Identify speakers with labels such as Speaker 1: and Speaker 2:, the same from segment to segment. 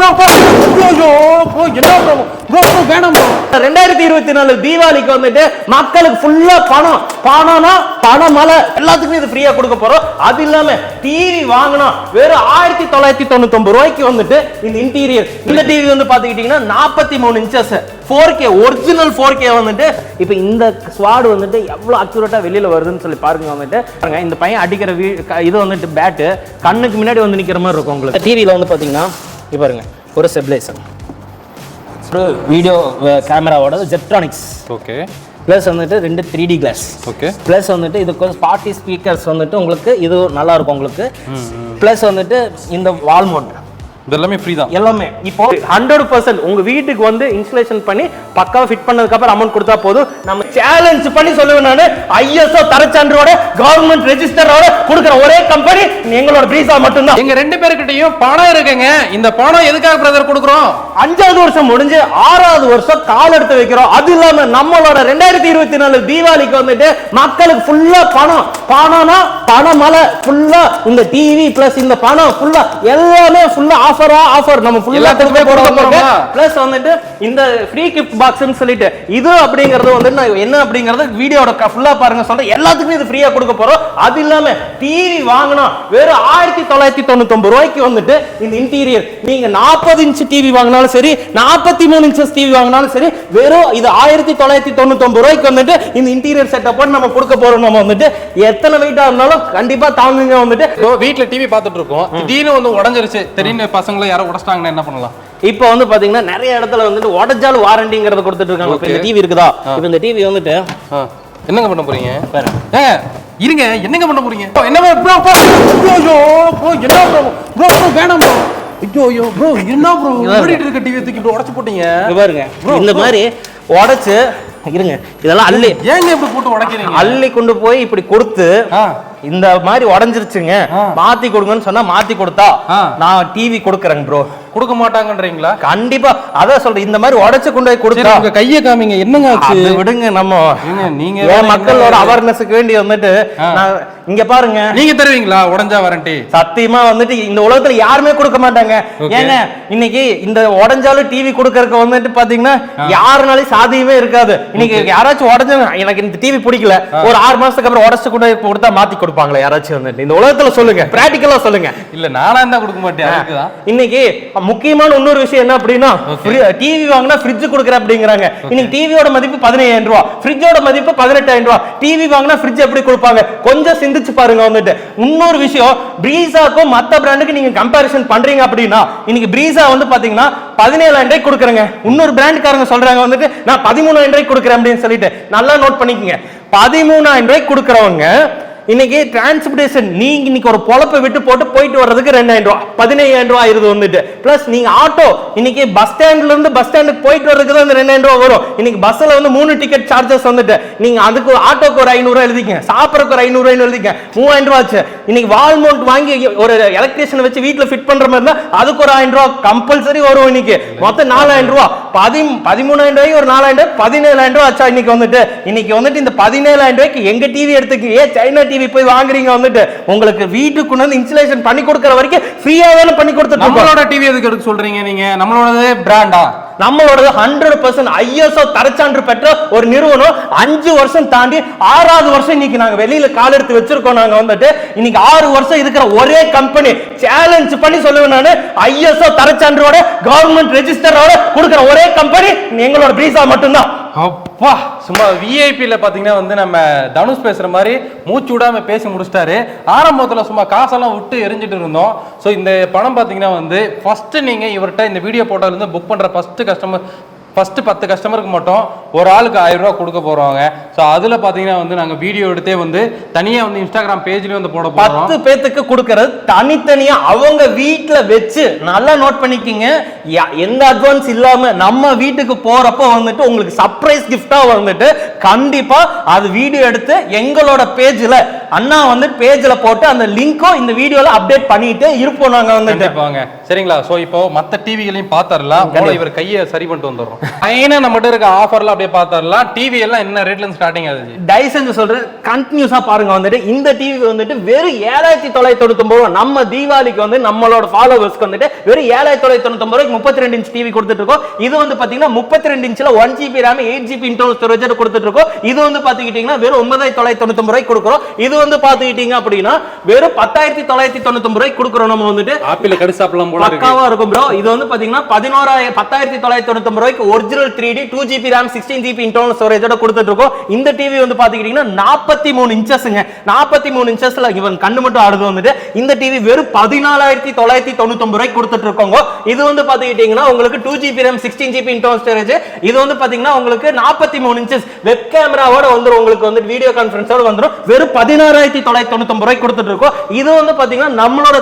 Speaker 1: Bro bro ஐயோ bro என்ன bro bro bro வேணாம் ப்ரோ
Speaker 2: ரெண்டாயிரத்தி இருபத்தி நாலு தீபாவளிக்கு வந்துட்டு மக்களுக்கு ஃபுல்லா பணம் பணம்னா பணம் மலை எல்லாத்துக்குமே இது ஃப்ரீயா கொடுக்க போறோம். அது இல்லாம டிவி வாங்கினா வெறும் ஆயிரத்தி தொள்ளாயிரத்தி தொண்ணூத்தி ரூபாய்க்கு வந்துட்டு இந்த இன்டீரியர் இந்த டிவி வந்து பாத்துக்கிட்டீங்கன்னா நாற்பத்தி மூணு inches four K original four K வந்துட்டு இப்போ இந்த ஸ்வாடு வந்துட்டு எவ்வளோ அக்யூரேட்டா வெளியில வருதுன்னு சொல்லி பாருங்க வந்துட்டு. பாருங்க இந்த பையன் அடிக்கிற வீ இது வந்துட்டு பேட்டு கண்ணுக்கு முன்னாடி வந்து நிக்கிற மாதிரி இருக்கும் உங்களுக்கு. டிவியில் வந்து பாத்தீங்கன்னா இப்போ பாருங்க ஒரு ஸ்டெபிலைசர் ஒரு வீடியோ கேமராவோட ஜெட்ரானிக்ஸ்
Speaker 1: ஓகே
Speaker 2: ப்ளஸ் வந்துட்டு ரெண்டு three D glass
Speaker 1: okay
Speaker 2: plus வந்துட்டு இதுக்கு வந்து பார்ட்டி ஸ்பீக்கர்ஸ் வந்துட்டு உங்களுக்கு இது நல்லா இருக்கும் உங்களுக்கு. ப்ளஸ் வந்துட்டு இந்த வால்
Speaker 1: இது எல்லாமே ஃப்ரீ தான்.
Speaker 2: எல்லாமே. இப்போ ஹண்ட்ரட் பர்சன்ட் உங்க வீட்டுக்கு வந்து இன்ஸ்டலேஷன் பண்ணி பக்காவா ஃபிட் பண்ணதுக்கு அப்புறம் அமௌண்ட் கொடுத்தா போதும். நம்ம சேலஞ்ச் பண்ணி சொல்லுவேன் நானு. ஐஎஸ்ஓ தரச்சான்றோட கவர்மெண்ட் ரெஜிஸ்டரோட கொடுக்குற ஒரே கம்பெனி எங்களோட பிரீசா மட்டும்தான்.
Speaker 1: எங்க ரெண்டு பேர்கிட்டயும் பணம் இருக்குங்க. இந்த பணம் எதுக்காக பிரதர் கொடுக்குறோம்?
Speaker 2: அஞ்சாவது வருஷம் முடிஞ்சு ஆறாவது வருஷம் கால் எடுத்து வைக்கிறோம். அது இல்லாம நம்மளோட ரெண்டாயிரத்தி இருபத்தி நாலு தீபாவளிக்கு வந்துட்டு மக்களுக்கு ஃபுல்லா பணம். பணம்னா பணம் மலை ஃபுல்லா இந்த டிவி பிளஸ் இந்த பணம் ஃபுல்லா எல்லாமே ஃபுல்லா ஆஃபரா ஆஃபர் நம்ம ஃபுல்லா
Speaker 1: எல்லாத்துக்குமே கொடுக்க போறோமா?
Speaker 2: பிளஸ் வந்துட்டு இந்த ஃப்ரீ கிஃப்ட் பாக்ஸ்னு சொல்லிட்டு இது அப்படிங்கறது வந்து நான் என்ன அப்படிங்கறது வீடியோட ஃபுல்லா பாருங்க சொல்றேன் எல்லாத்துக்குமே இது ஃப்ரீயா கொடுக்க போறோம். அது இல்லாம டிவி வாங்கினா வெறும் ஆயிரத்தி தொள்ளாயிரத்தி தொண்ணூத்தொம்பது ரூபாய்க்கு வந்துட்டு இந்த இன்டீரியர் நீங்க நாற்பது இன்ச்சு டிவி வாங்கினாலும் சரி நாற்பத்தி மூணு இன்ச்சஸ் டிவி வாங்கினாலும் சரி வெறும் இது ஆயிரத்தி தொள்ளாயிரத்தி தொண்ணூத்தொம்பது ரூபாய்க்கு வந்துட்டு இந்த இன்டீரியர் செட்டப் நம்ம கொடுக்க போறோம். நம்ம வந்துட்டு எத்தனை வெயிட்டா இருந்தாலும் கண்டிப்பா தாங்குங்க வந்துட்டு.
Speaker 1: இப்போ டிவி பார்த்துட்டு இருக்கோம். திடீர்னு வந்து உடஞ்சிருச்சு. திடீர்னு பசங்களை யாரோ உடச்சிட்டாங்கன்னா என்ன பண்ணலாம்?
Speaker 2: இப்போ வந்து பாத்தீங்கன்னா நிறைய இடத்துல வந்துட்டு உடஞ்சாலும் வாரண்டிங்கிறத கொடுத்துட்டு இருக்காங்க. இப்ப இந்த. டிவி இருக்குதா? இப்போ இந்த டிவி வந்துட்டு
Speaker 1: என்னங்க பண்ண போறீங்க? ஏங்க இருங்க என்னங்க பண்ண போறீங்க? என்ன ப்ரோ ப்ரோ ஐயோ ப்ரோ என்ன ப்ரோ? ப்ரோ ப்ரோ வேணாம் ப்ரோ. ஐயோ ஐயோ ப்ரோ என்ன ப்ரோ? ஓடிட்டு இருக்க டிவி தூக்கி இப்படி உடைச்சு போட்டீங்க.
Speaker 2: பாருங்க. இந்த மாதிரி உடைச்சு இருங்க இதெல்லாம் அள்ளி.
Speaker 1: ஏங்க இப்படி போட்டு உடைக்கிறீங்க?
Speaker 2: அள்ளி கொண்டு போய் இப்படி கொடுத்து இந்த மாதிரி உடைஞ்சிருச்சுங்க. மாத்தி கொடுங்கன்னு சொன்னா மாத்தி கொடுத்தா. நான் டிவி கொடுக்குறேங்க ப்ரோ.
Speaker 1: கொடுக்க மாட்டாங்கன்றீங்களா?
Speaker 2: கண்டிப்பா. அதான் சொல்றேன். இந்த மாதிரி உடைச்சு கொண்டு போய் கொடுத்தா
Speaker 1: உங்க கையை காமிங்க. என்னங்க ஆச்சு?
Speaker 2: விடுங்க நம்ம
Speaker 1: நீங்க
Speaker 2: மக்களோட
Speaker 1: என்ன-
Speaker 2: அவேர்னஸ்க்கு வேண்டி வந்துட்டு இங்க பாருங்க.
Speaker 1: நீங்க தருவீங்களா? உடைஞ்சா வாரண்டி
Speaker 2: சத்தியமா வந்துட்டு இந்த உலகத்துல யாருமே கொடுக்க மாட்டாங்க. ஏங்க இன்னைக்கு இந்த உடஞ்சாலும் டிவி கொடுக்கறதுக்கு வந்துட்டு பாத்தீங்கன்னா யாருனாலையும் சாதியமே இருக்காது. இன்னைக்கு யாராச்சும் உடஞ்சாங்க எனக்கு இந்த டிவி பிடிக்கல. ஒரு ஆறு மாசத்துக்கு அப்புறம் உடச்சு கூட கொடுத்தா மாத்தி கொடுப்பாங்களா யாராச்சும் வந்துட்டு. இந்த உலகத்துல சொல்லுங்க. பிராக்டிக்கலா சொல்லுங்க.
Speaker 1: இல்ல நானா தான் கொடுக்க மாட்டேன்.
Speaker 2: இன்னைக்கு முக்கியமான இன்னொரு விஷயம் என்ன அப்படின்னா டிவி வாங்கினா ஃப்ரிட்ஜ் கொடுக்குற அப்படிங்கிறாங்க. இன்னைக்கு டிவியோட மதிப்பு பதினையாயிரம் ரூபாய் ஃப்ரிட்ஜோட மதிப்பு பதினெட்டாயிரம் ரூபாய் டிவி வாங்கினா ஃப்ரிட்ஜ் எப்படி கொடுப்பாங்க? கொஞ்சம் சிந்திச்சு பாருங்க வந்துட்டு. இன்னொரு விஷயம் பிரீசாக்கும் மத்த பிராண்டுக்கு நீங்க கம்பேரிசன் பண்றீங்க அப்படின்னா இன்னைக்கு பிரீசா வந்து பாத்தீங்கன்னா பதினேழாயிரம் ரூபாய்க்கு கொடுக்குறேங்க. இன்னொரு பிராண்டுக்காரங்க சொல்றாங்க வந்துட்டு நான் பதிமூணாயிரம் ரூபாய்க்கு கொடுக்குறேன் அப்படின்னு சொல்லிட்டு நல்லா நோட் பண்ணிக்கங்க. பதிமூணாயிரம் ரூபாய்க்கு கொடுக்குறவங்க இன்னைக்கு டிரான்ஸ்போர்டேஷன் நீங்க இன்னைக்கு ஒரு பொழப்பை விட்டு போட்டு போயிட்டு வர்றதுக்கு ரெண்டாயிரம் ரூபா பதினையாயிரம் ரூபா ஆயிருது வந்துட்டு பிளஸ் நீங்க ஆட்டோ இன்னைக்கு பஸ் ஸ்டாண்ட்ல இருந்து பஸ் ஸ்டாண்டுக்கு போயிட்டு வர்றதுக்கு தான் ரெண்டாயிரம் ரூபா வரும். இன்னைக்கு பஸ்ல வந்து மூணு டிக்கெட் சார்ஜஸ் வந்துட்டு. நீங்க அதுக்கு ஆட்டோக்கு ஒரு ஐநூறு ரூபாய் எழுதிக்கங்க. சாப்பிடறதுக்கு ஒரு ஐநூறு ரூபாய் மூவாயிரம் ரூபா ஆச்சு. இன்னைக்கு வால்மோண்ட் வாங்கி ஒரு எலக்ட்ரிஷியன் வச்சு வீட்டுல ஃபிட் பண்ற மாதிரி இருந்தா அதுக்கு ஒரு ஆயிரம் ரூபாய் கம்பல்சரி வரும் இன்னைக்கு. மொத்தம் நாலாயிரம் ரூபா. பதி பதிமூணாயிரம் ரூபாய்க்கு ஒரு நாலாயிரம் ரூபாய் பதினேழாயிரம் ரூபாய் ஆச்சா இன்னைக்கு வந்துட்டு? இன்னைக்கு வந்துட்டு இந்த பதினேழாயிரம் ரூபாய்க்கு எங்க டிவி எடுத்துக்கு ஏன் சைனா டிவி போய் வாங்குறீங்க வந்துட்டு? உங்களுக்கு வீட்டுக்கு கொண்டு வந்து இன்சுலேஷன் பண்ணி கொடுக்குற வரைக்கும் ஃப்ரீயாக தானே பண்ணி கொடுத்துட்டு
Speaker 1: நம்மளோட டிவி எதுக்கு எடுக்க சொல்றீங்க நீங்க? நம்மளோட பிராண்டா
Speaker 2: நம்மளோட ஹண்ட்ரட் பர்சன்ட் ஐஎஸ்ஓ தரச்சான்று பெற்ற ஒரு நிறுவனம் அஞ்சு வருஷம் தாண்டி ஆறாவது வருஷம் இன்னைக்கு நாங்க வெளியில கால் எடுத்து வச்சிருக்கோம். நாங்க வந்துட்டு இன்னைக்கு ஆறு வருஷம் இருக்கிற ஒரே கம்பெனி சேலஞ்ச் பண்ணி சொல்லுவேன் நானு. ஐஎஸ்ஓ தரச்சான்றோட கவர்மெண்ட் ரெஜிஸ்டரோட கொடுக்குற ஒரே கம்பெனி எங்களோட பிரீசா மட்டும்தான்.
Speaker 1: அப்பா சும்மா விஐபியில் பார்த்தீங்கன்னா வந்து நம்ம தனுஷ் பேசுகிற மாதிரி மூச்சு விடாமல் பேசி முடிச்சிட்டாரு. ஆரம்பத்தில் சும்மா காசெல்லாம் விட்டு எரிஞ்சிட்டு இருந்தோம். ஸோ இந்த பணம் பார்த்தீங்கன்னா வந்து ஃபஸ்ட்டு நீங்கள் இவர்கிட்ட இந்த வீடியோ போட்டோலேருந்து புக் பண்ணுற ஃபஸ்ட்டு கஸ்டமர் ஃபஸ்ட்டு பத்து கஸ்டமருக்கு மட்டும் ஒரு ஆளுக்கு ஆயிரம் ரூபா கொடுக்க போகிறோங்க ஸோ அதில் பார்த்தீங்கன்னா வந்து நாங்கள் வீடியோ எடுத்தே வந்து தனியாக வந்து இன்ஸ்டாகிராம் பேஜ்லேயும் வந்து போட
Speaker 2: பத்து பேத்துக்கு கொடுக்கறது தனித்தனியா அவங்க வீட்ல வச்சு நல்லா நோட் பண்ணிக்கிங்க. எந்த அட்வான்ஸ் இல்லாம நம்ம வீட்டுக்கு போறப்ப வந்துட்டு உங்களுக்கு சர்ப்ரைஸ் கிஃப்டா வந்துட்டு கண்டிப்பா அது வீடியோ எடுத்து எங்களோட பேஜ்ல அண்ணா வந்து பேஜ்ல போட்டு அந்த லிங்க்கும் இந்த வீடியோல அப்டேட் பண்ணிட்டு இருப்போம் நாங்க வந்துட்டு.
Speaker 1: சரிங்களா? சோ இப்போ மத்த டிவிகளையும் முதல்ல இவர் கையை சரி பண்ணிட்டு வந்துடுறோம். மைனா நம்மகிட்ட இருக்க ஆஃபர்லாம் அப்படியே பாத்தரலாம் டிவி எல்லாம் என்ன ரேட்ல ஸ்டார்டிங் ஆகுது?
Speaker 2: தயவு செஞ்சு சொல்றேன் கண்டினியூஸா பாருங்க வந்துட்டு. இந்த டிவி வந்துட்டு வெறும் ஏழாயிரத்தி தொள்ளாயிரத்தி தொண்ணூத்தி ரூபா நம்ம தீபாவளிக்கு வந்து நம்மளோட ஃபாலோவர்ஸ்க்கு வந்துட்டு வெறும் ஏழாயிரத்தி தொள்ளாயிரத்தி தொண்ணூத்தி ரூபாய்க்கு முப்பத்தி ரெண்டு இன்ச் டிவி கொடுத்துட்டு இருக்கோம் இது வந்து பாத்தீங்கன்னா முப்பத்தி ரெண்டு இன்ச்ல one GB RAM eight GB internal storage கொடுத்துட்டு இருக்கோம் இது வந்து பாத்துக்கிட்டீங்கன்னா வெறும் ஒன்பதாயிரத்தி தொள்ளாயிரத்தி தொண்ணூத்தி ரூபாய்க்கு கொடுக்குறோம். இது வந்து பாத்துக்கிட்டீங்க அப்படின்னா வெறும் பத்தாயிரத்தி தொள்ளாயிரத்தி தொண்ணூத்தி ரூபாய்க்கு கொடுக்குறோம் நம்ம வந்துட்டு.
Speaker 1: ஆப்பிள் கடு சாப்பிடலாம் போல இருக்கு
Speaker 2: பக்காவா இருக்கும் ப்ரோ இது வந்து பாத்தீங்கன்னா பதினோராயிரம் பத்தாயிரத்தி தொள்ளாயிரத்தி தொண்ணூத்தி ரூபாய்க்கு original three D two GB RAM sixteen GB internal ஸ்டோரேஜோட கொடுத்துட்டு இருக்கோம் இந்த டிவி வந்து பாத்துக்கிட்டீங்கன்னா நாற்பத்தி மூணு இன்ச்சஸ்ங்க நாற்பத்தி மூணு இன்ச்சஸ்ல இவன் கண்ணு மட்டும் ஆடுது வந்துட்டு இந்த டிவி வெறும் பதினாலாயிரத்தி தொள்ளாயிரத்தி தொண்ணூத்தி ரூபாய்க்கு கொடுத்துட்டு இருக்கோங்க இது வந்து பாத்துக்கிட்டீங்கன்னா உங்களுக்கு two GB RAM sixteen GB internal storage இது வந்து பாத்தீங்கன்னா உங்களுக்கு நாற்பத்தி மூணு இன்ச்சஸ் வெப் கேமராவோட வந்துரும். உங்களுக்கு வந்து வீடியோ கான்ஃபரன்ஸோட வந்துரும். வெறும் பதினாறாயிரத்தி தொள்ளாயிரத்தி தொண்ணூத்தி ரூபாய்க்கு கொடுத்துட்டு இருக்கோம் இது வந்து பாத்தீங்கன்னா நம்மளோட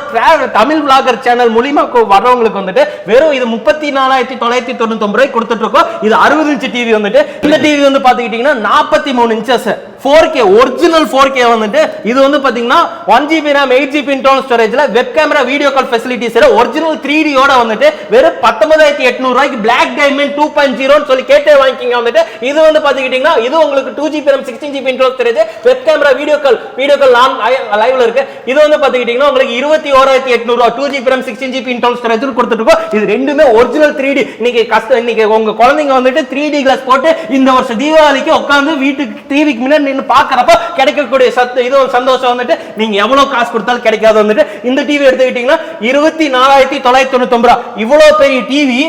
Speaker 2: தமிழ் vlogger சேனல் மூலியமா கொ- வர்றவங்களுக்கு வந்துட்டு வெறும் இது முப்பத்தி நாலாயிரத்தி தொள்ளாயிரத்தி தொண்ணூத்தி ரூபாய் கொடுத்துட்டு இருக்கோம். இது அறுபது இன்ச்சு டிவி வந்துட்டு. இந்த டிவி வந்து பாத்துக்கிட்டீங்கன்னா நாற்பத்தி மூணு inches four K original four K வந்துட்டு இது வந்து பாத்தீங்கன்னா one GB RAM eight GB internal ஸ்டோரேஜ்ல web camera video call facilities original three டியோட வந்துட்டு வெறும் பத்தொன்பதாயிரத்தி எட்நூறுவாய்க்கு பிளாக் டைமண்ட் டூ பாயிண்ட் ஜீரோன்னு சொல்லி கேட்டே வாங்கிக்கிங்க வந்துட்டு இது வந்து பாத்துக்கிட்டீங்கன்னா இது உங்களுக்கு two GB RAM sixteen GB internal storage web camera video call video call லைவ்ல இருக்கு. இது வந்து பாத்துக்கிட்டீங்கன்னா உங்களுக்கு இருபத்தி ஓராயிரத்தி எட்நூறுவா two GB RAM sixteen GB internal storage கொடுத்துட்டு இருக்கோம் இது ரெண்டுமே ஒரிஜினல் த்ரீ டி இன்னைக்கு கஷ்டம் இன்னைக்கு உங்க குழந்தைங்க வந்துட்டு த்ரீ டி கிளாஸ் போட்டு இந்த வருஷம் தீபாவளிக்கு உட்காந்து வீட்டுக்கு டிவிக்கு முன்னாடி நின்று பாக்குறப்ப கிடைக்கக்கூடிய சத்து இது ஒரு சந்தோஷம் வந்துட்டு நீங்க எவ்வளவு காசு கொடுத்தாலும் கிடைக்காது வந்துட்டு இந்த டிவி எடுத்துக்கிட்டீங்கன்னா இருபத்தி நாலாயிரத்தி தொள்ளாயிரத்தி தொண்ணூத்தி ரூபா. இவ்வளவு பெரிய TV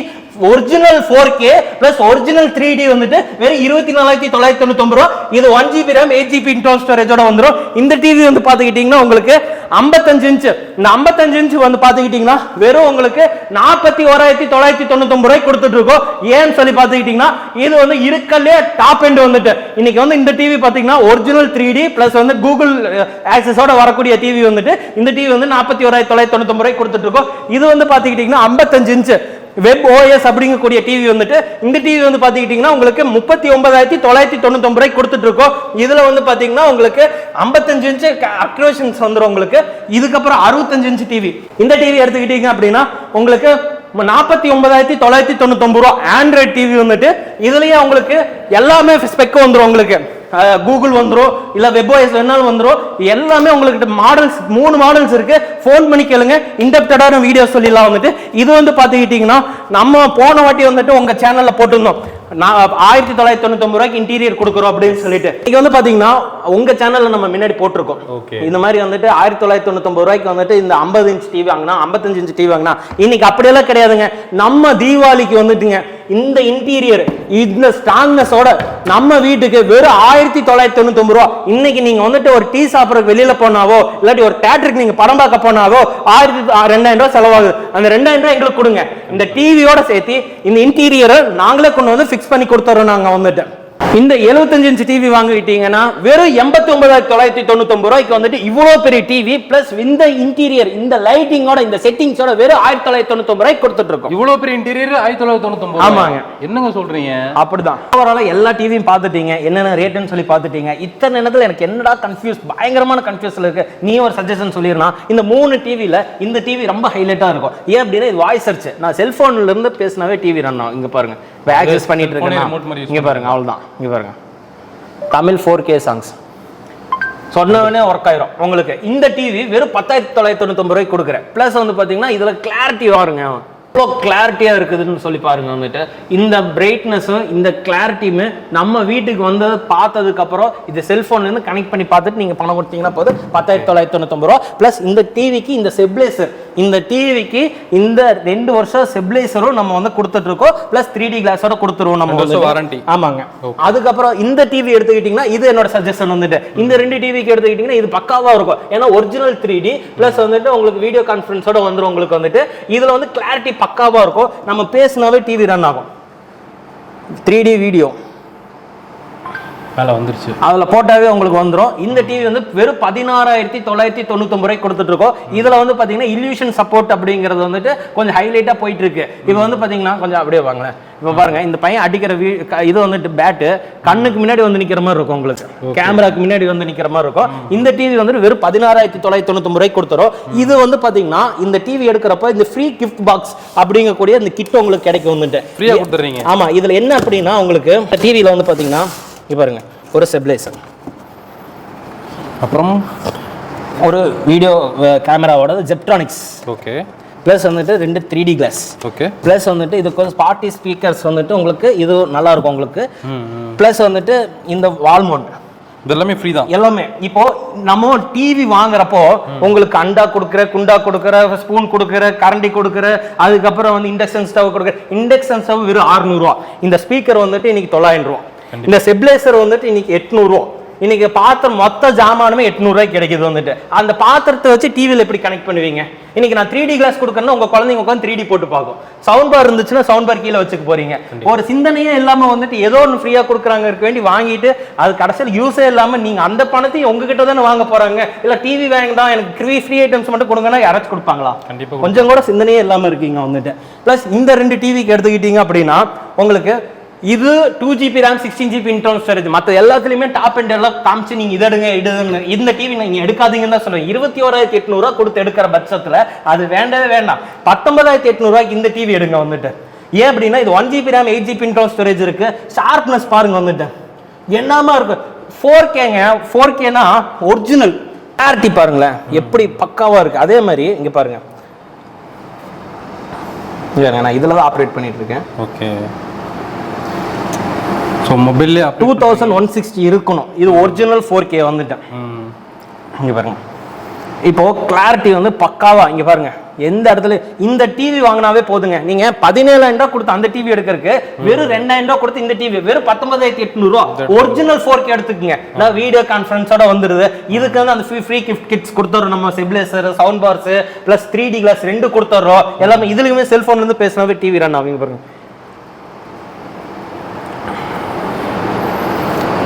Speaker 2: original four K plus original three D வந்துட்டு வெறும் இருபத்தி நாலாயிரத்தி தொள்ளாயிரத்தி தொண்ணூத்தி ரூபா. இது one GB RAM eight GB internal ஸ்டோரேஜோட வந்துடும் இந்த டிவி வந்து பாத்துக்கிட்டீங்கன்னா உங்களுக்கு ஐம்பத்தஞ்சு இன்ச்சு இந்த ஐம்பத்தஞ்சு இன்ச் வந்து பாத்துக்கிட்டீங்கன்னா வெறும் உங்களுக்கு நாற்பத்தி ஓராயிரத்தி தொள்ளாயிரத்தி தொண்ணூத்தி ரூபாய் கொடுத்துட்டு இருக்கோம் ஏன்னு சொல்லி பாத்துக்கிட்டீங்கன்னா இது வந்து இருக்கலே டாப் எண்ட் வந்துட்டு. இன்னைக்கு வந்து இந்த டிவி பாத்தீங்கன்னா ஒரிஜினல் த்ரீ டி பிளஸ் வந்து கூகுள் ஆக்சஸோட eh, வரக்கூடிய டிவி வந்துட்டு இந்த டிவி வந்து நாற்பத்தி ஓராயிரத்தி தொள்ளாயிரத்தி தொண்ணூத்தி ரூபாய் கொடுத்துட்டு இருக்கோம் இது வந்து பாத்துக்கிட்டீங்கன்னா ஐம்பத்தஞ்சு இன்ச்சு வெப் ஓஎஸ் அப்படிங்கக்கூடிய டிவி வந்துட்டு இந்த டிவி வந்து பார்த்துக்கிட்டிங்கன்னா உங்களுக்கு முப்பத்தி ஒன்பதாயிரத்தி தொள்ளாயிரத்தி தொண்ணூத்தொம்பது ரூபாய் கொடுத்துட்ருக்கோம். இதில் வந்து பார்த்தீங்கன்னா உங்களுக்கு ஐம்பத்தஞ்சு இன்ச்சு அக்ரோஷன்ஸ் வந்துடும் உங்களுக்கு. இதுக்கப்புறம் அறுபத்தஞ்சு இன்ச்சு டிவி இந்த டிவி எடுத்துக்கிட்டீங்க அப்படின்னா உங்களுக்கு நாற்பத்தி ஒன்பதாயிரத்தி தொள்ளாயிரத்தி தொண்ணூத்தொம்பது ரூபா ஆண்ட்ராய்டு டிவி வந்துட்டு இதுலேயே உங்களுக்கு எல்லாமே ஸ்பெக் வந்துடும் உங்களுக்கு. கூகுள் வந்துரும் இல்ல வெப்ஓஎஸ் வேணாலும் வந்துரும். எல்லாமே உங்களுக்கு மாடல்ஸ் மூணு மாடல்ஸ் இருக்கு. ஃபோன் பண்ணி கேளுங்க. இன்டெப்டடான வீடியோ சொல்லிடலாம் வந்துட்டு. இது வந்து பாத்துக்கிட்டீங்கன்னா நம்ம போன வாட்டி வந்துட்டு உங்க சேனல்ல போட்டிருந்தோம். நான் ஆயிரத்தி தொள்ளாயிரத்தி தொண்ணூத்தி ஒன்பது ரூபாய்க்கு இன்டீரியர் கொடுக்குறோம் அப்படின்னு சொல்லிட்டு. இங்க வந்து பாத்தீங்கன்னா உங்க சேனல்ல நம்ம முன்னாடி போட்டிருக்கோம்.
Speaker 1: Okay.
Speaker 2: இந்த மாதிரி வந்துட்டு ஆயிரத்தி தொள்ளாயிரத்தி தொண்ணூத்தி ஒன்பது ரூபாய்க்கு வந்துட்டு இந்த ஐம்பது இன்ச் டிவி வாங்கினா ஐம்பத்தஞ்சு இன்ச் டிவி வாங்கினா இன்னைக்கு அப்படியெல்லாம் கிடையாதுங்க. நம்ம தீபாவளிக்கு வந்துட்டுங்க இந்த இன்டீரியர் இந்த ஸ்ட்ராங்னஸோட நம்ம வீட்டுக்கு வெறும் ஆயிரத்தி தொள்ளாயிரத்தி தொண்ணூத்தொம்பது ரூபா. இன்னைக்கு நீங்க வந்துட்டு ஒரு டீ சாப்பிட்றதுக்கு வெளியில போனாவோ இல்லாட்டி ஒரு தேட்டருக்கு நீங்க படம் பார்க்க போனாவோ ஆயிரத்தி ரெண்டாயிரம் ரூபாய் செலவாகுது. அந்த ரெண்டாயிரம் ரூபாய் எங்களுக்கு கொடுங்க. இந்த டிவியோட சேர்த்து இந்த இன்டீரியரை நாங்களே கொண்டு வந்து ஃபிக்ஸ் பண்ணி கொடுத்துறோம் நாங்க வந்துட்டு. இந்த 75 இன்ச் டிவி வாங்கிட்டீங்கன்னா வெறும் எண்பத்தி ஒன்பதாயிரத்தி தொள்ளாயிரத்தி தொண்ணூத்தி ரூபாய்க்கு வந்துட்டு இவ்வளவு பெரிய டிவி பிளஸ் இந்த இன்டீரியர் இந்த லைட்டிங்கோட இந்த செட்டிங்ஸோட வெறும் ஆயிரத்தி தொள்ளாயிரத்தி தொண்ணூத்தி ரூபாய்க்கு கொடுத்துட்டு இருக்கோம்
Speaker 1: இவ்வளவு பெரிய இன்டீரியர் ஆயிரத்தி தொள்ளாயிரத்தி தொண்ணூத்தி
Speaker 2: ஆமாங்க.
Speaker 1: என்னங்க சொல்றீங்க?
Speaker 2: அப்படிதான். ஓவரால எல்லா டிவியும் பார்த்துட்டீங்க. என்னென்ன ரேட்டுன்னு சொல்லி பார்த்துட்டீங்க. இத்தனை நேரத்தில் எனக்கு என்னடா கன்ஃபியூஸ் பயங்கரமான கன்ஃபியூஸ்ல இருக்கு. நீ ஒரு சஜஷன் சொல்லிடலாம் இந்த மூணு டிவியில இந்த டிவி ரொம்ப ஹைலைட்டா இருக்கும். ஏன் அப்படின்னா இது வாய்ஸ் சர்ச் நான் செல்போன்ல இருந்து பேசினாவே டிவி ரன் ஆகும். இங்க பாருங்க. ஆக்சஸ் பண்ணிட்டு
Speaker 1: phone
Speaker 2: இருக்கேன். இங்க பாருங்க அவ்வளவுதான். இங்கே பாருங்க. தமிழ் ஃபோர் கே சாங்ஸ் சொன்னவனே ஒர்க் ஆயிரும். உங்களுக்கு இந்த டிவி வெறும் பத்தாயிரத்தி தொள்ளாயிரத்தி தொண்ணூத்தொம்பது ரூபாய்க்கு கொடுக்குறேன். ப்ளஸ் வந்து பார்த்தீங்கன்னா இதில் கிளாரிட்டி வருங்க இவ்வளோ கிளாரிட்டியாக இருக்குதுன்னு சொல்லி பாருங்க வந்துட்டு இந்த பிரைட்னஸும் இந்த கிளாரிட்டியுமே நம்ம வீட்டுக்கு வந்து பார்த்ததுக்கப்புறம் இது செல்ஃபோன்லேருந்து கனெக்ட் பண்ணி பார்த்துட்டு நீங்கள் பணம் கொடுத்தீங்கன்னா போதும். பத்தாயிரத்தி தொள்ளாயிரத்தி தொண்ணூத்தொம்பது ரூபா. ப்ளஸ் இந்த டிவிக்கு இந்த செப்லேசர் இந்த டிவிக்கு இந்த ரெண்டு வருஷம் செப்லேசரும் நம்ம வந்து கொடுத்துட்டு இருக்கோம் ப்ளஸ் த்ரீ டி கிளாஸோட கொடுத்துருவோம் நம்ம
Speaker 1: ரெண்டு வருஷம்
Speaker 2: வந்துட்டு.
Speaker 1: warranty.
Speaker 2: ஆமாங்க. அதுக்கப்புறம் இந்த டிவி எடுத்துக்கிட்டீங்கன்னா இது என்னோட சஜஷன் வந்துட்டு. இந்த ரெண்டு டிவிக்கு எடுத்துக்கிட்டீங்கன்னா இது பக்காவா இருக்கும். ஏன்னா ஒரிஜினல் த்ரீ டி பிளஸ் வந்துட்டு உங்களுக்கு வீடியோ கான்ஃபரன்ஸோட வந்துரும் உங்களுக்கு வந்துட்டு. இதுல வந்து கிளாரிட்டி பக்காவா இருக்கும். நம்ம பேசினாவே டிவி ரன் ஆகும். த்ரீ டி வீடியோ
Speaker 1: மேலே வந்துருச்சு.
Speaker 2: அதுல போட்டாவே உங்களுக்கு வந்துரும். இந்த டிவி வந்து வெறும் பதினாறாயிரத்தி தொள்ளாயிரத்தி தொண்ணூத்தொம்பது ரூபாய்க்கு கொடுத்துட்டு இருக்கோம். இதுல வந்து பாத்தீங்கன்னா இல்யூஷன் சப்போர்ட் அப்படிங்கிறது வந்துட்டு கொஞ்சம் ஹைலைட்டா போயிட்டு இருக்கு இப்போ வந்து பாத்தீங்கன்னா கொஞ்சம் அப்படியே வாங்களேன். இப்போ பாருங்க இந்த பையன் அடிக்கிற வீ இது வந்துட்டு பேட்டு கண்ணுக்கு முன்னாடி வந்து நிக்கிற மாதிரி இருக்கும் உங்களுக்கு. கேமராக்கு முன்னாடி வந்து நிக்கிற மாதிரி இருக்கும். இந்த டிவி வந்துட்டு வெறும் பதினாறாயிரத்தி தொள்ளாயிரத்தி தொண்ணூத்தொம்பது ரூபாய்க்கு கொடுத்துரும். இது வந்து பாத்தீங்கன்னா இந்த டிவி எடுக்கிறப்ப இந்த ஃப்ரீ கிஃப்ட் பாக்ஸ் அப்படிங்கக்கூடிய இந்த கிட் உங்களுக்கு கிடைக்கும் வந்துட்டு.
Speaker 1: ஃப்ரீயாக கொடுத்துட்றீங்க.
Speaker 2: ஆமா இதுல என்ன அப்படின்னா உங்களுக்கு டிவியில வந்து பாத்தீங்கன்னா இங்க பாருங்க. ஒரு ஸ்டெபிளைசர்
Speaker 1: அப்புறம்
Speaker 2: ஒரு வீடியோ கேமராவோட ஜெப்ட்ரானிக்ஸ்
Speaker 1: ஓகே
Speaker 2: ப்ளஸ் வந்துட்டு ரெண்டு three D glass
Speaker 1: okay
Speaker 2: plus வந்துட்டு இதுக்கு வந்து பார்ட்டி ஸ்பீக்கர்ஸ் வந்துட்டு உங்களுக்கு இது நல்லா இருக்கும் உங்களுக்கு ப்ளஸ் வந்துட்டு இந்த வால் மவுண்ட்
Speaker 1: இது எல்லாமே ஃப்ரீ தான்.
Speaker 2: எல்லாமே. இப்போ நம்ம டிவி வாங்குறப்போ உங்களுக்கு அண்டா கொடுக்குற குண்டா கொடுக்குற ஸ்பூன் கொடுக்குற கரண்டி கொடுக்குற அதுக்கப்புறம் வந்து இண்டக்ஷன் ஸ்டவ் கொடுக்குற. இண்டக்ஷன் ஸ்டவ் வெறும் 600 ரூபா இந்த ஸ்பீக்கர் வந்துட்டு இன்னைக்கு தொள்ளாயிரம் ரூபா. இந்த ஸ்டெபிளைசர் வந்துட்டு இன்னைக்கு 800 ரூபா. இன்னைக்கு பாத்திரம் மொத்த ஜாமானுமே 800 ரூபாய்க்கு கிடைக்குது வந்துட்டு. அந்த பாத்திரத்தை வச்சு டிவியில் எப்படி கனெக்ட் பண்ணுவீங்க? இன்னைக்கு நான் த்ரீ டி கிளாஸ் கொடுக்கறேன்னா உங்க குழந்தைங்க உட்காந்து த்ரீ டி போட்டு பார்க்கும். சவுண்ட் பார் இருந்துச்சுன்னா சவுண்ட் பார் கீழே வச்சுக்க போறீங்க. ஒரு சிந்தனையே இல்லாம வந்துட்டு ஏதோ ஒன்று ஃப்ரீயா கொடுக்குறாங்க இருக்க வேண்டி வாங்கிட்டு அது கடைசியில் யூஸே இல்லாம நீங்க அந்த பணத்தையும் உங்ககிட்ட தானே வாங்க போறாங்க. இல்ல டிவி வேண்டாம் எனக்கு ஃப்ரீ ஃப்ரீ ஐட்டம்ஸ் மட்டும் கொடுங்கன்னா யாராச்சும் கொடுப்பாங்களா?
Speaker 1: கண்டிப்பா
Speaker 2: கொஞ்சம் கூட சிந்தனையே இல்லாம இருக்கீங்க வந்துட்டு. ப்ளஸ் இந்த ரெண்டு டிவிக்கு எடுத்துக்கிட்டீங்க அப்படின்னா உங்களுக்கு இது two GB RAM sixteen GB internal storage மற்ற எல்லாத்துலயுமே டாப் அண்ட் எல்லாம் காமிச்சு நீங்க இதை எடுங்க இடுங்க இந்த டிவி நீங்க எடுக்காதீங்கன்னு தான் சொல்றேன். இருபத்தி ஓராயிரத்தி எட்நூறுவா கொடுத்து எடுக்கிற பட்சத்துல அது வேண்டவே வேண்டாம். பத்தொன்பதாயிரத்தி எட்நூறுவாய்க்கு இந்த டிவி எடுங்க வந்துட்டு. ஏன் அப்படின்னா இது one GB RAM eight GB internal storage இருக்கு. ஷார்ப்னஸ் பாருங்க வந்துட்டு. என்னமா இருக்கு? ஃபோர் கேங்க ஃபோர் கேனா ஒரிஜினல் கிளாரிட்டி பாருங்களேன். எப்படி பக்காவா இருக்கு. அதே மாதிரி இங்கே பாருங்க. இங்க பாருங்க, நான் இதுல தான் ஆப்ரேட் பண்ணிட்டு இருக்கேன்.
Speaker 1: ஓகே ஸோ மொபைல்லே
Speaker 2: டூ தௌசண்ட் ஒன் சிக்ஸ்டி இருக்கணும். இது ஒரிஜினல் ஃபோர் கே வந்துட்டேன். இங்க பாருங்க. இப்போ கிளாரிட்டி வந்து பக்காவா இங்க பாருங்க. எந்த இடத்துல இந்த டிவி வாங்கினாவே போதுங்க. நீங்க பதினேழாயிரம் ரூபாய் கொடுத்து அந்த டிவி எடுக்கிறதுக்கு வெறும் ரெண்டாயிரம் ரூபாய் கொடுத்து இந்த டிவி வெறும் பத்தொன்பதாயிரத்தி எட்நூறு ரூபா ஒரிஜினல் ஃபோர் கே எடுத்துக்கங்க. நான் வீடியோ கான்ஃபரன்ஸோட வந்துருது. இதுக்கு வந்து அந்த ஃப்ரீ ஃப்ரீ கிஃப்ட் கிட்ஸ் கொடுத்துறோம். நம்ம சிப்ளேசர் sound bars plus three D glass ரெண்டு கொடுத்துறோம். எல்லாமே இதுலயுமே செல்போன்ல இருந்து பேசினாவே டிவி ரன் ஆகுங்க பாருங்க.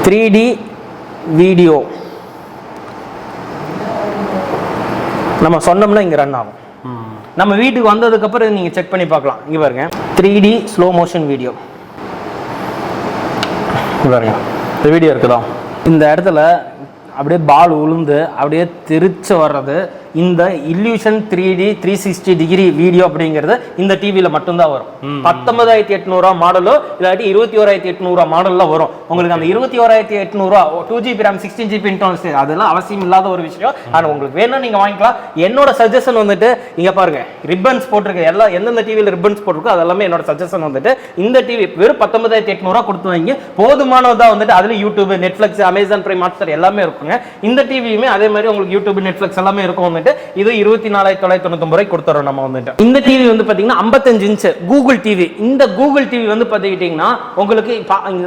Speaker 2: Three D video. நம்ம சொன்னோம்னா இங்க ரன் ஆகும். நம்ம வீட்டுக்கு வந்ததுக்கு அப்புறம் நீங்க செக் பண்ணி பார்க்கலாம். இங்க பாருங்க. Three D slow motion video பாருங்க. இந்த வீடியோ இருக்குதா? இந்த இடத்துல அப்படியே பால் உளுந்து அப்படியே திருச்சு வர்றது இந்த illusion three D three sixty degree video அப்படிங்கிறது இந்த டிவியில் மட்டும்தான் வரும். பத்தொன்பதாயிரத்தி எட்நூறுவா மாடலோ இல்லாட்டி இருபத்தி ஓராயிரத்தி எட்நூறுவா மாடலில் வரும். உங்களுக்கு அந்த இருபத்தி ஓராயிரத்தி எட்நூறுவா two GB RAM sixteen GB internal அதெல்லாம் அவசியம் இல்லாத ஒரு விஷயம். ஆனால் உங்களுக்கு வேணும் நீங்கள் வாங்கிக்கலாம். என்னோட சஜஷன் வந்துட்டு இங்க பாருங்க ரிப்பன்ஸ் போட்டிருக்கு எல்லாம் எந்தெந்த டிவியில் ரிப்பன்ஸ் போட்டிருக்கோ அதெல்லாமே என்னோட சஜஷன் வந்துட்டு இந்த டிவி வெறும் பத்தொன்பதாயிரத்தி எட்நூறுவா கொடுத்து வாங்கி போதுமானதா வந்துட்டு அதுல YouTube Netflix Amazon Prime Hotstar எல்லாமே இருக்குங்க. இந்த டிவியுமே அதே மாதிரி உங்களுக்கு யூடியூப் நெட்ஃபிளிக்ஸ் எல்லாமே இருக்கும் வந்துட்டு இது இருபத்தி நாலாயிரத்தி தொள்ளாயிரத்தி தொண்ணூத்தி ரூபாய் கொடுத்துறோம் நம்ம வந்துட்டு. இந்த டிவி வந்து பாத்தீங்கன்னா ஐம்பத்தஞ்சு இன்ச் கூகுள் டிவி இந்த கூகுள் டிவி வந்து பாத்துக்கிட்டீங்கன்னா உங்களுக்கு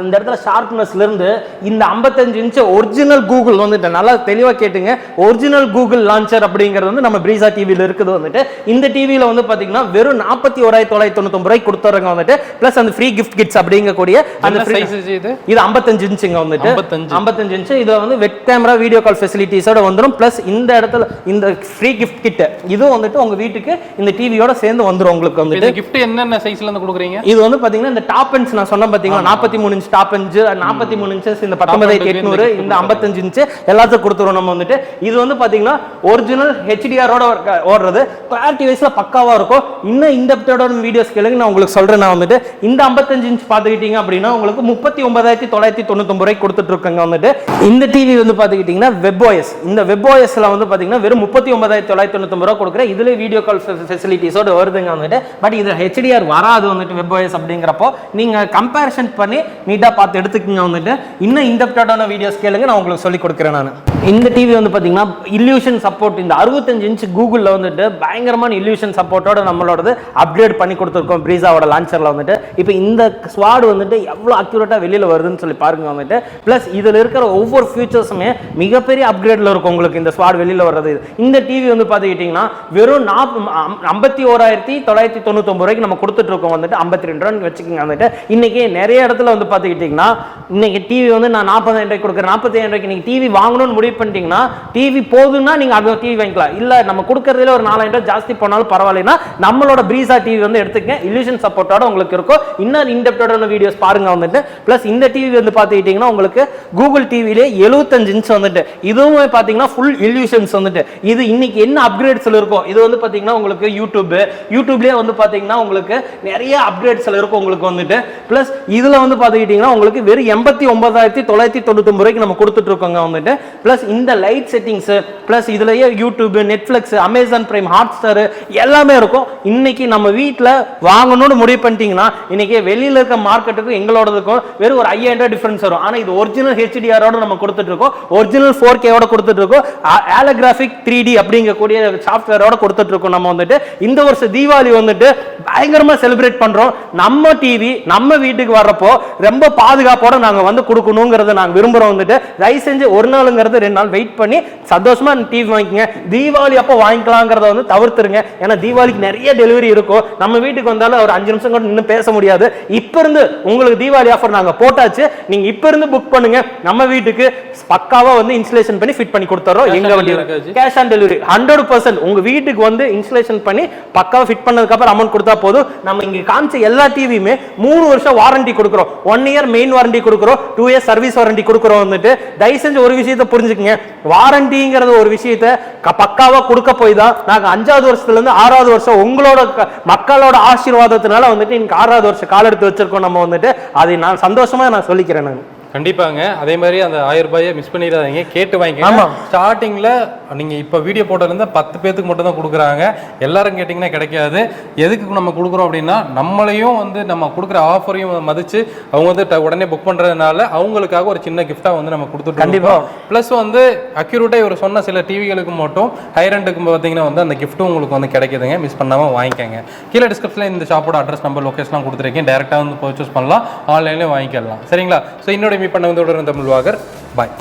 Speaker 2: இந்த இடத்துல ஷார்ப்னஸ்ல இருந்து இந்த ஐம்பத்தஞ்சு இன்ச் ஒரிஜினல் கூகுள் வந்துட்டு நல்லா தெளிவா கேட்டுங்க. ஒரிஜினல் கூகுள் லான்ச்சர் அப்படிங்கிறது வந்து நம்ம பிரீசா டிவியில் இருக்குது வந்துட்டு. இந்த டிவியில் வந்து பாத்தீங்கன்னா வெறும் நாற்பத்தி ஓராயிரத்தி தொள்ளாயிரத்தி தொண்ணூத்தி ரூபாய் கொடுத்துறவங்க வந்துட்டு பிளஸ் அந்த ஃப்ரீ கிஃப்ட் கிட்ஸ் அப்படிங்கக்கூடிய அந்த
Speaker 1: இது?
Speaker 2: இது 55 இன்ச்சுங்க வந்துட்டு.
Speaker 1: 55.
Speaker 2: 55 இன்ச் இதுல வந்து வெட் கேமரா வீடியோ கால் ஃபெசிலிட்டிஸோட வந்துரும். பிளஸ் இந்த இடத்துல இந்த ஃப்ரீ கிஃப்ட் கிட் இதுவும் வந்துட்டு உங்க வீட்டுக்கு இந்த டிவியோட சேர்ந்து வந்துரும் உங்களுக்கு வந்துட்டு.
Speaker 1: gift என்னென்ன சைஸ்ல இருந்து கொடுக்குறீங்க?
Speaker 2: இது வந்து பாத்தீங்கன்னா இந்த டாப் எண்ட்ஸ் நான் சொன்ன பாத்தீங்களா? நாற்பத்தி மூணு இன்ச் டாப் இன்ச் நாற்பத்தி மூணு இன்ச்சஸ் இந்த பத்தொன்பதாயிரத்தி எட்நூறு
Speaker 1: இந்த
Speaker 2: ஐம்பத்தஞ்சு இன்ச் எல்லாத்தையும் கொடுத்துருவோம் நம்ம வந்துட்டு. இது வந்து பாத்தீங்கன்னா ஒரிஜினல் ஹெச்டிஆரோட ஓடுறது. கிளாரிட்டி வைஸ்ல பக்காவா இருக்கும். இன்னும் இந்த வீடியோஸ் கேளுங்க. நான் உங்களுக்கு சொல்றேன். நான் வந்துட்டு இந்த ஐம்பத்தஞ்சு இன்ச் பாத்துக்கிட்டீங்க அப்படின்னா உங்களுக்கு முப்பத்தி ஒன்பதாயிரத்தி தொள்ளாயிரத்தி தொண்ணூத்தொம்பது ரூபாய்க்கு கொடுத்துட்டு இருக்காங்க வந்துட்டு. இந்த டிவி வந்து பாத்துக்கிட்டீங்கன்னா வெப்ஓஎஸ் இந்த வெப்ஓஎஸ்ல வந்து பாத்தீங்கன்னா வெறும் முப்பத்தி ஒன்பதாயிரத்தி தொள்ளாயிரத்தி தொண்ணூத்தொம்பது ரூபா கொடுக்குற இதுல வீடியோ கால் ஃபெசிலிட்டிஸோடு வருதுங்க வந்துட்டு. பட் இது ஹெச்டிஆர் வராது வந்துட்டு வெப்ஓஎஸ் அப்படிங்கிறப்போ நீங்க கம்பேரிசன் பண்ணி நீட்டா பார்த்து எடுத்துக்கங்க வந்துட்டு. இன்னும் இந்த வீடியோஸ் கேளுங்க நான் உங்களுக்கு சொல்லி கொடுக்குறேன் நான். இந்த டிவி வந்து பாத்தீங்கன்னா இல்யூஷன் சப்போர்ட் இந்த அறுபத்தஞ்சு இன்ச் கூகுளில் வந்துட்டு பயங்கரமான இல்யூஷன் சப்போர்ட்டோட நம்மளோடது அப்கிரேட் பண்ணி கொடுத்துருக்கோம் ப்ரீஸாவோட லான்ச்சரில் வந்துட்டு. இப்போ இந்த ஸ்வாட் வந்துட்டு எவ்வளோ அக்யூரேட்டாக வெளியில் வருதுன்னு சொல்லி பாருங்க வந்துட்டு. ப்ளஸ் இதில் இருக்கிற ஒவ்வொரு ஃபியூச்சர்ஸுமே மிகப்பெரிய அப்கிரேடில் இருக்கும் உங்களுக்கு இந்த ஸ்வாட் வெளியில் வர்றது. இந்த டிவி வந்து பார்த்துக்கிட்டிங்கன்னா வெறும் நாப் ஐம்பத்தி ஓராயிரத்தி தொள்ளாயிரத்தி தொண்ணூத்தொம்பது ரூபாய்க்கு நம்ம கொடுத்துட்டு இருக்கோம் வந்துட்டு ஐம்பத்தி ரெண்டு ரூபான்னு வச்சுக்கோங்க வந்துட்டு. இன்னைக்கு நிறைய இடத்துல வந்து பார்த்துக்கிட்டிங்கன்னா இன்னைக்கு டிவி வந்து நான் நாற்பதாயிரம் ரூபாய்க்கு கொடுக்குறேன். நாற்பத்தாயிரம் ரூபாய்க்கு நீங்கள் டிவி வாங்கணும்னு முடிவு பண்ணிட்டீங்கன்னா டிவி போதுன்னா நீங்கள் அது டிவி வாங்கிக்கலாம். இல்லை நம்ம கொடுக்கறதுல ஒரு நாலாயிரம் ரூபாய் ஜாஸ்தி போனாலும் பரவாயில்லைன்னா நம்மளோட ப்ரீசா டிவி வந்து எடுத்துக்கங்க. இல்யூஷன் சப்போர்ட்டோட உங்களுக்கு இருக்கும். இன்னும் இன்டெப்டோட வீடியோஸ் பாருங்க வந்துட்டு. ப்ளஸ் இந்த டிவி வந்து பார்த்துக்கிட்டிங்கன்னா உங்களுக்கு கூகுள் டிவிலே எழுபத்தஞ்சு இன்ச் வந்துட்டு. இதுவுமே பார்த்தீங்கன்னா ஃபுல் இல்யூஷன்ஸ் வந்துட்டு. இது இன்னைக்கு என்ன அப்கிரேட்ஸில் இருக்கும் இது வந்து பார்த்தீங்கன்னா உங்களுக்கு யூடியூப் யூடியூப்லேயே வந்து பார்த்தீங்கன்னா உங்களுக்கு நிறைய அப்கிரேட்ஸில் இருக்கும் உங்களுக்கு வந்துட்டு. ப்ளஸ் இதில் வந்து பார்த்துக்கிட்டிங்கன்னா உங்களுக்கு வெறும் எண்பத்தி ஒன்பதாயிரத்தி தொள்ளாயிரத்தி தொண்ணூத்தொம்பது ரூபாய்க்கு நம்ம கொடுத்துட்டு இருக்கோங்க வந்துட்டு. ப்ளஸ் இந்த லைட் செட்டிங்ஸு ப்ளஸ் இதுலயே YouTube Netflix Amazon Prime Hotstar எல்லாமே இருக்கும். இன்னைக்கு நம்ம வீட்டில் வாங்கணும்னு முடிவு பண்ணிட்டீங்கன்னா இன்னைக்கு வெளியில இருக்க மார்க்கெட்டுக்கும் எங்களோடதுக்கும் வெறும் ஒரு ஐயாயிரம் ரூபாய் டிஃபரன்ஸ் வரும். ஆனால் இது ஒரிஜினல் ஹெச்டிஆரோட நம்ம கொடுத்துட்டு இருக்கோம். ஒரிஜினல் ஃபோர் கேவோட கொடுத்துட்டு இருக்கோம். ஆலோகிராஃபிக் த்ரீ டி அப்படிங்கக்கூடிய சாஃப்ட்வேரோட கொடுத்துட்டு இருக்கோம் நம்ம வந்துட்டு. இந்த வருஷம் தீபாவளி வந்துட்டு பயங்கரமா செலிப்ரேட் பண்றோம். நம்ம டிவி நம்ம வீட்டுக்கு வர்றப்போ ரொம்ப பாதுகாப்போட நாங்க வந்து கொடுக்கணுங்கிறத நாங்க விரும்புறோம் வந்துட்டு. தயவு செஞ்சு ஒரு நாளுங்கிறது ரெண்டு நாள் வெயிட் பண்ணி சந்தோஷமா டிவி வாங்கிக்கங்க. தீபாவளி அப்போ வாங்கிக்கலாங்கிறத வந்து தவிர்த்துருங்க. ஏன்னா தீபாவளிக்கு நிறைய டெலிவரி இருக்கும். நம்ம வீட்டுக்கு வந்தாலும் ஒரு அஞ்சு நிமிஷம் கூட நின்று பேச முடியாது. இப்ப இருந்து உங்களுக்கு தீபாவளி ஆஃபர் நாங்க போட்டாச்சு. நீங்க இப்ப இருந்து புக் பண்ணுங்க. நம்ம வீட்டுக்கு பக்காவா வந்து இன்ஸ்டலேஷன் பண்ணி ஃபிட் பண்ணி கொடுத்துறோம். எங்க வண்டி? Cash on delivery hundred percent உங்க வீட்டுக்கு வந்து இன்ஸ்டலேஷன் பண்ணி பக்காவாக ஃபிட் பண்ணதுக்கு அப்புறம் அமௌண்ட் கொடுத்தா போதும். நம்ம இங்க காமிச்ச எல்லா டிவியுமே மூணு வருஷம் வாரண்டி கொடுக்குறோம். ஒன் இயர் மெயின் வாரண்டி கொடுக்குறோம். டூ இயர் சர்வீஸ் வாரண்டி கொடுக்குறோம் வந்துட்டு. தயவு செஞ்சு ஒரு விஷயத்த புரிஞ்சுக்கங்க. வாரண்டிங்கிறது ஒரு விஷயத்த பக்காவாக பக்காவா கொடுக்க போய் தான் நாங்கள் அஞ்சாவது வருஷத்துல இருந்து ஆறாவது வருஷம் உங்களோட மக்களோட ஆசீர்வாதத்தினால வந்துட்டு இன்னைக்கு ஆறாவது வருஷம் கால் எடுத்து வச்சிருக்கோம் நம்ம வந்துட்டு. அதை நான் சந்தோஷமா நான் சொல்லிக்கிறேன் நான்.
Speaker 1: கண்டிப்பாங்க. அதே மாதிரி அந்த ஆயிரம் ரூபாயை மிஸ் பண்ணிடாதீங்க. கேட்டு வாங்கிக்கோங்க.
Speaker 2: ஆமா.
Speaker 1: ஸ்டார்டிங்ல நீங்க இப்ப வீடியோ போட்டதுல பத்து பேத்துக்கு மட்டும் தான் கொடுக்குறாங்க. எல்லாரும் கேட்டிங்கன்னா கிடைக்காது. எதுக்கு நம்ம கொடுக்குறோம் அப்படின்னா நம்மளையும் வந்து நம்ம கொடுக்குற ஆஃபரையும் மதிச்சு அவங்க வந்து உடனே புக் பண்றதுனால அவங்களுக்காக ஒரு சின்ன கிஃப்டா வந்து நம்ம கொடுத்துட்டு
Speaker 2: கண்டிப்பா.
Speaker 1: ப்ளஸ் வந்து அக்யூரேட்டா இவர் சொன்ன சில டிவிகளுக்கு மட்டும் ஹைரண்டுக்கு பார்த்தீங்கன்னா வந்து அந்த கிஃப்ட்டும் உங்களுக்கு வந்து கிடைக்குதுங்க. மிஸ் பண்ணாம வாங்கிக்கோங்க. கீழே டிஸ்கிரிப்ஷனில் இந்த ஷாப்போட அட்ரஸ் நம்பர் லொகேஷன்லாம் கொடுத்துருக்கேன். டேரெக்டாக வந்து பர்ச்சேஸ் பண்ணலாம். ஆன்லைன்லேயும் வாங்கிக்கலாம். சரிங்களா? ஸோ இன்னொரு மீட் பண்ண வந்து தமிழ் வாகர். பாய்.